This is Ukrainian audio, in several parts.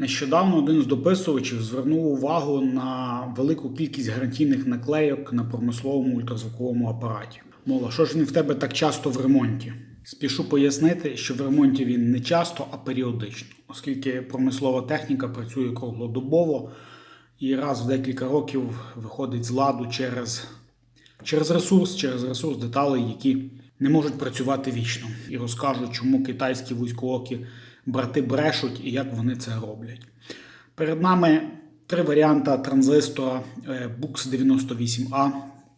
Нещодавно один з дописувачів звернув увагу на велику кількість гарантійних наклейок на промисловому ультразвуковому апараті. Мов, а що ж він в тебе так часто в ремонті? Спішу пояснити, що в ремонті він не часто, а періодично, оскільки промислова техніка працює круглодобово і раз в декілька років виходить з ладу через, через ресурс, через ресурс деталей, які не можуть працювати вічно. І розкажу, чому китайські військовокі брати брешуть і як вони це роблять. Перед нами три варіанти транзистора BUX 98A,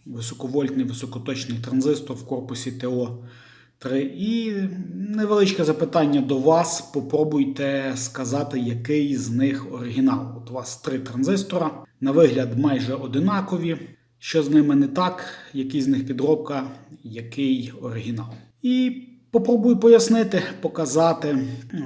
високовольтний високоточний транзистор в корпусі ТО3. І невеличке запитання до вас. Попробуйте сказати, який з них оригінал. От у вас три транзистора, на вигляд майже одинакові. Що з ними не так, який з них підробка, який оригінал. І попробую пояснити, показати.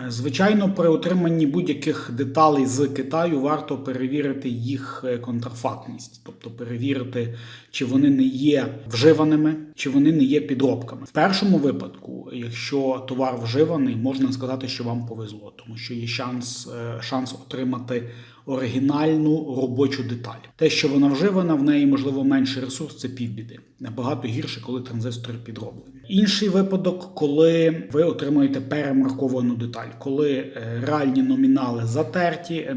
Звичайно, при отриманні будь-яких деталей з Китаю варто перевірити їх е, контрафактність, тобто перевірити, чи вони не є вживаними, чи вони не є підробками. В першому випадку, якщо товар вживаний, можна сказати, що вам повезло, тому що є шанс, е, шанс отримати оригінальну робочу деталь. Те, що вона вживана, в неї можливо менший ресурс, це півбіди. Набагато гірше, коли транзистори підроблені. Інший випадок, коли ви отримуєте перемарковану деталь, коли е, реальні номінали затерті, е,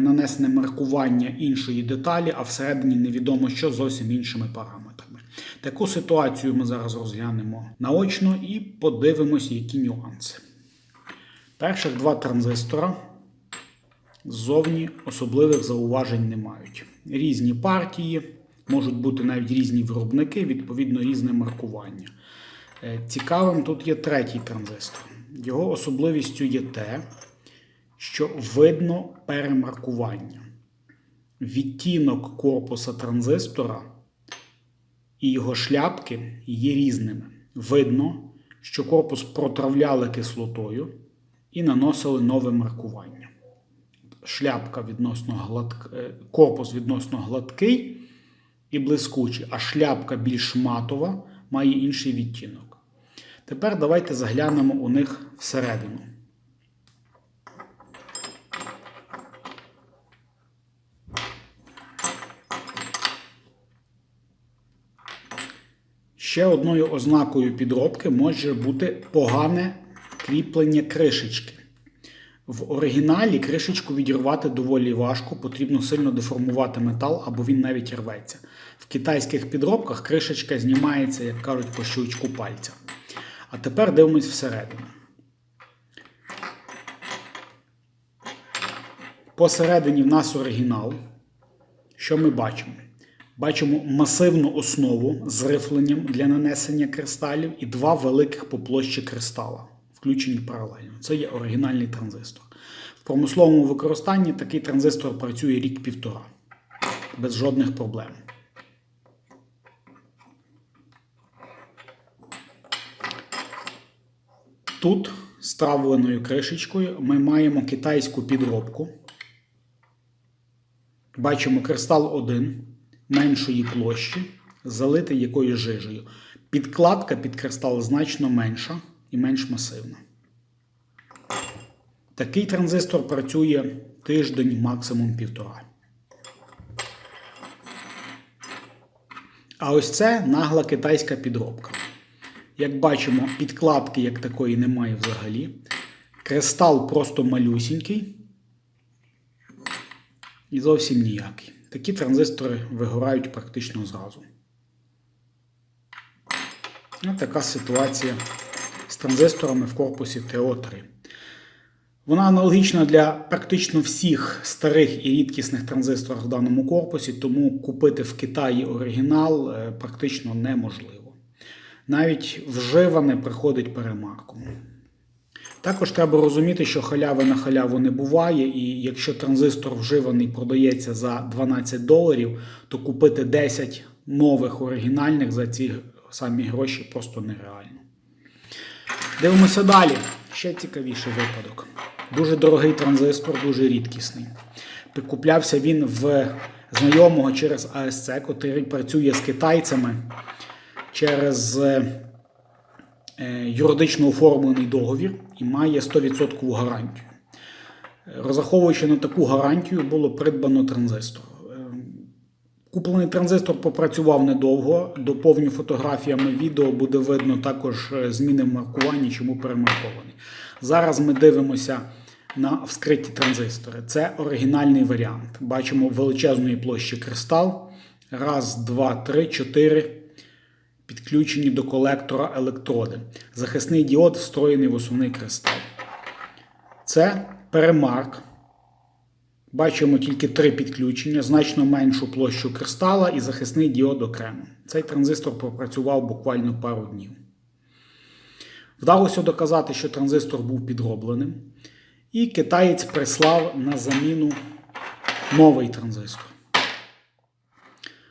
нанесене маркування іншої деталі, а всередині невідомо що зовсім іншими параметрами. Таку ситуацію ми зараз розглянемо наочно і подивимось, які нюанси. Перших два транзистора ззовні особливих зауважень не мають. Різні партії, можуть бути навіть різні виробники, відповідно різне маркування. Е, Цікавим тут є третій транзистор. Його особливістю є те, що видно перемаркування. Відтінок корпуса транзистора і його шляпки є різними. Видно, що корпус протравляли кислотою і наносили нове маркування. Шляпка відносно гладк... е, корпус відносно гладкий і блискучий, а шляпка більш матова, має інший відтінок. Тепер давайте заглянемо у них всередину. Ще одною ознакою підробки може бути погане кріплення кришечки. В оригіналі кришечку відірвати доволі важко, потрібно сильно деформувати метал або він навіть рветься. В китайських підробках кришечка знімається, як кажуть, по щелчку пальця. А тепер дивимось всередину. Посередині в нас оригінал. Що ми бачимо? Бачимо масивну основу з рифленням для нанесення кристалів і два великих по площі кристала, включені паралельно. Це є оригінальний транзистор. В промисловому використанні такий транзистор працює рік-півтора без жодних проблем. Тут з травленою кришечкою ми маємо китайську підробку. Бачимо кристал 1 меншої площі, залитий якоюсь жижею. Підкладка під кристал значно менша і менш масивна. Такий транзистор працює тиждень, максимум півтора. А ось це нагла китайська підробка. Як бачимо, підкладки як такої немає взагалі. Кристал просто малюсінький і зовсім ніякий. Такі транзистори вигорають практично зразу. Ось така ситуація транзисторами в корпусі ТО3. Вона аналогічна для практично всіх старих і рідкісних транзисторів в даному корпусі, тому купити в Китаї оригінал е, практично неможливо. Навіть вживане приходить перемарком. Також треба розуміти, що халяви на халяву не буває, і якщо транзистор вживаний продається за 12 доларів, то купити 10 нових оригінальних за ці самі гроші просто нереально. Дивимося далі. Ще цікавіший випадок. Дуже дорогий транзистор, дуже рідкісний. Куплявся він в знайомого через АСЦ, який працює з китайцями через е, юридично оформлений договір і має 100% гарантію. Розраховуючи на таку гарантію, було придбано транзистор. Куплений транзистор попрацював недовго. Доповню фотографіями відео буде видно також е, зміни в маркуванні, чому перемаркований. Зараз ми дивимося на вскриті транзистори. Це оригінальний варіант. Бачимо величезної площі кристал. Раз, два, три, чотири. Підключені до колектора електроди. Захисний діод встроєний в основний кристал. Це перемарк. Бачимо тільки три підключення, значно меншу площу кристала і захисний діод окремо. Цей транзистор пропрацював буквально пару днів. Вдалося доказати, що транзистор був підробленим. І китаєць прислав на заміну новий транзистор.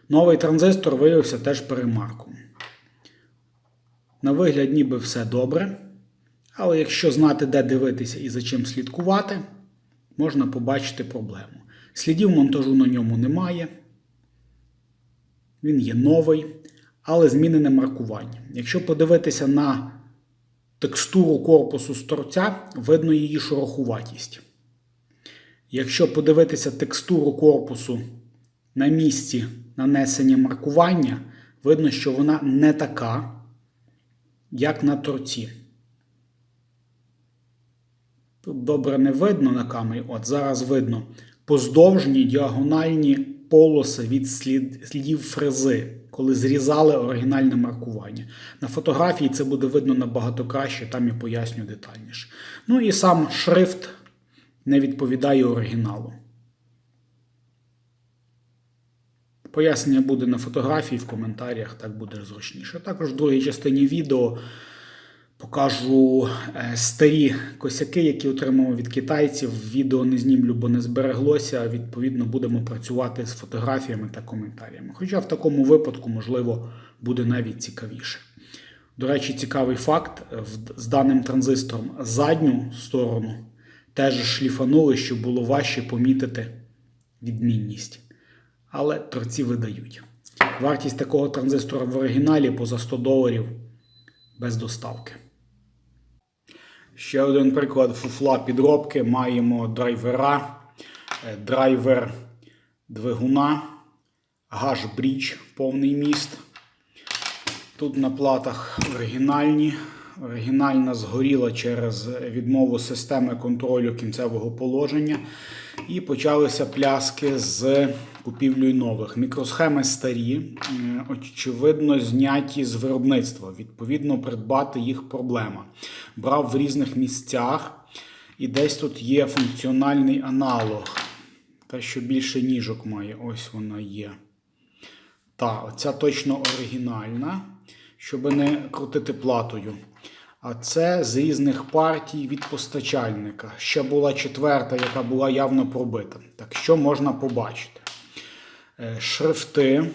Новий транзистор виявився теж перемарком. На вигляд, ніби все добре. Але якщо знати, де дивитися і за чим слідкувати, можна побачити проблему. Слідів монтажу на ньому немає. Він є новий, але змінене маркування. Якщо подивитися на текстуру корпусу з торця, видно її шорохуватість. Якщо подивитися текстуру корпусу на місці нанесення маркування, видно, що вона не така, як на торці. Тут добре не видно на камері, от зараз видно поздовжні діагональні полоси від слід, слідів фрези, коли зрізали оригінальне маркування. На фотографії це буде видно набагато краще, там я поясню детальніше. Ну і сам шрифт не відповідає оригіналу. Пояснення буде на фотографії в коментарях, так буде зручніше. Також в другій частині відео покажу е, старі косяки, які отримав від китайців. Відео не знімлю, бо не збереглося. Відповідно, будемо працювати з фотографіями та коментарями. Хоча в такому випадку, можливо, буде навіть цікавіше. До речі, цікавий факт: з даним транзистором задню сторону теж шліфанули, щоб було важче помітити відмінність. Але торці видають. Вартість такого транзистора в оригіналі поза 100 доларів без доставки. Ще один приклад фуфла підробки. Маємо драйвера, е, драйвер двигуна, гаш-брідж, повний міст. Тут на платах оригінальні. Оригінальна згоріла через відмову системи контролю кінцевого положення. І почалися пляски з купівлею нових. Мікросхеми старі, е, очевидно, зняті з виробництва. Відповідно, придбати їх проблема. Брав в різних місцях, і десь тут є функціональний аналог. Те, що більше ніжок має, ось вона є. Та, оця точно оригінальна, щоб не крутити платою. А це з різних партій від постачальника. Ще була четверта, яка була явно пробита. Так що можна побачити? Е, Шрифти.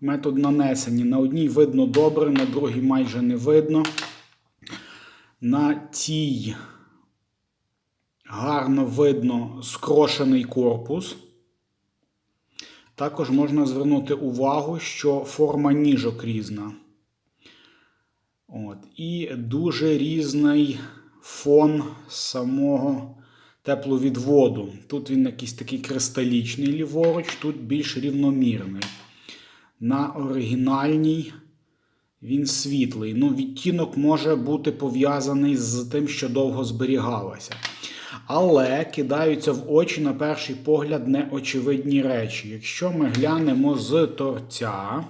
Метод нанесені. На одній видно добре, на другій майже не видно. На цій гарно видно скрошений корпус. Також можна звернути увагу, що форма ніжок різна. От. І дуже різний фон самого тепловідводу. Тут він якийсь такий кристалічний ліворуч, тут більш рівномірний. На оригінальній він світлий. Ну, відтінок може бути пов'язаний з тим, що довго зберігалося. Але кидаються в очі, на перший погляд, неочевидні речі. Якщо ми глянемо з торця,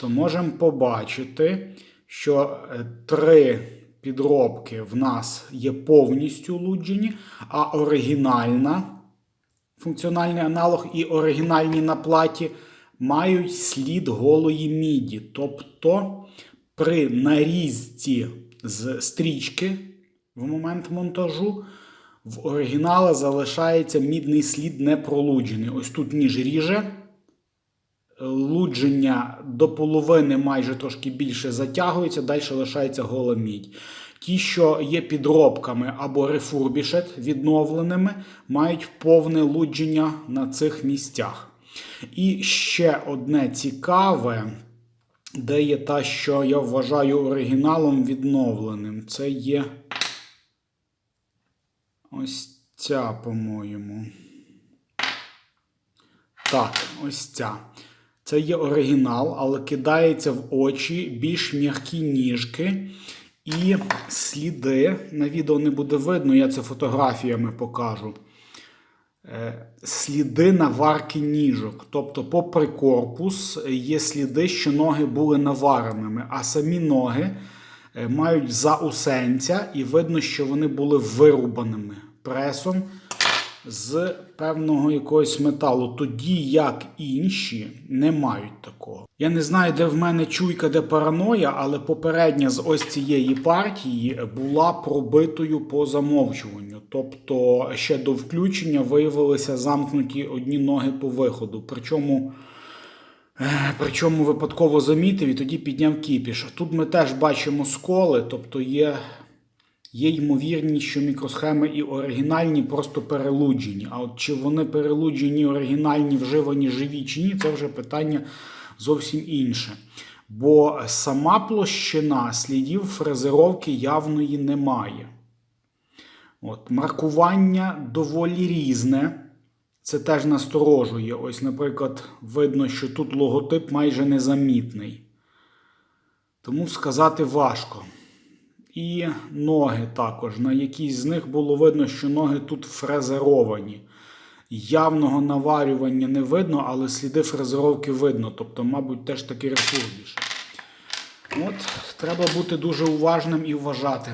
то можемо побачити, що е, три підробки в нас є повністю луджені, а оригінальна, функціональний аналог і оригінальні на платі мають слід голої міді. Тобто при нарізці з стрічки в момент монтажу в оригінала залишається мідний слід не пролуджений. Ось тут ніж ріже лудження до половини майже трошки більше затягується, далі лишається гола мідь. Ті, що є підробками або рефурбішет відновленими, мають повне лудження на цих місцях. І ще одне цікаве, де є та, що я вважаю оригіналом відновленим. Це є Ось ця, по-моєму. Так, ось ця. Це є оригінал, але кидається в очі більш м'які ніжки і сліди. На відео не буде видно, я це фотографіями покажу. Е, Сліди наварки ніжок. Тобто, попри корпус, є сліди, що ноги були навареними, а самі ноги е, мають заусенця, і видно, що вони були вирубаними пресом з певного якогось металу, тоді як інші не мають такого. Я не знаю, де в мене чуйка, де параноя, але попередня з ось цієї партії була пробитою по замовчуванню. Тобто ще до включення виявилися замкнуті одні ноги по виходу. Причому. Е, Причому випадково замітив і тоді підняв кіпіш. Тут ми теж бачимо сколи, тобто є, є ймовірність, що мікросхеми і оригінальні просто перелуджені. А от чи вони перелуджені, оригінальні, вживані живі чи ні, це вже питання зовсім інше. Бо сама площина слідів фрезеровки явної немає. От, маркування доволі різне. Це теж насторожує. Ось, наприклад, видно, що тут логотип майже незамітний. Тому сказати важко. І ноги також. На якійсь з них було видно, що ноги тут фрезеровані. Явного наварювання не видно, але сліди фрезеровки видно. Тобто, мабуть, теж таки ресурс. От, треба бути дуже уважним і вважати.